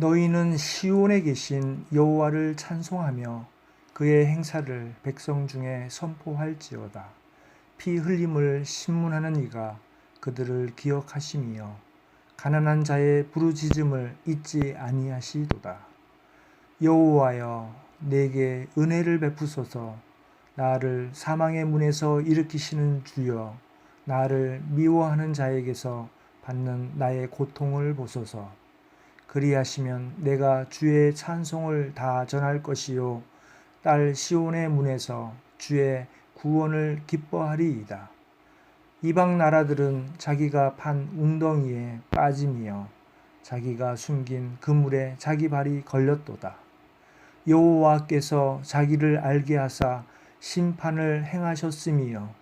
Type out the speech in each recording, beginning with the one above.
너희는 시온에 계신 여호와를 찬송하며 그의 행사를 백성 중에 선포할지어다. 피 흘림을 신문하는 이가 그들을 기억하심이요 가난한 자의 부르짖음을 잊지 아니하시도다. 여호와여 내게 은혜를 베푸소서 나를 사망의 문에서 일으키시는 주여 나를 미워하는 자에게서 받는 나의 고통을 보소서 그리하시면 내가 주의 찬송을 다 전할 것이요 딸 시온의 문에서 주의 구원을 기뻐하리이다. 이방 나라들은 자기가 판 웅덩이에 빠짐이여 자기가 숨긴 그물에 자기 발이 걸렸도다. 여호와께서 자기를 알게 하사 심판을 행하셨음이여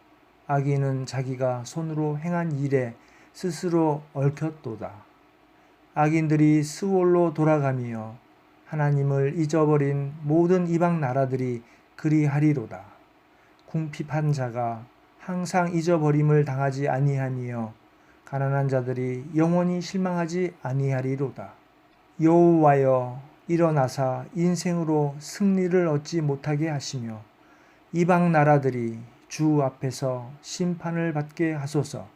악인은 자기가 손으로 행한 일에 스스로 얽혔도다. 악인들이 스올로 돌아가며 하나님을 잊어버린 모든 이방 나라들이 그리하리로다. 궁핍한 자가 항상 잊어버림을 당하지 아니하니요 가난한 자들이 영원히 실망하지 아니하리로다. 여호와여 일어나사 인생으로 승리를 얻지 못하게 하시며 이방 나라들이 주 앞에서 심판을 받게 하소서.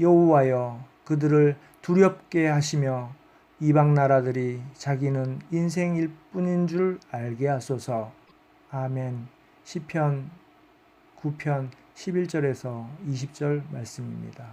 여호와여 그들을 두렵게 하시며 이방 나라들이 자기는 인생일 뿐인 줄 알게 하소서. 아멘. 시편 9편 11절에서 20절 말씀입니다.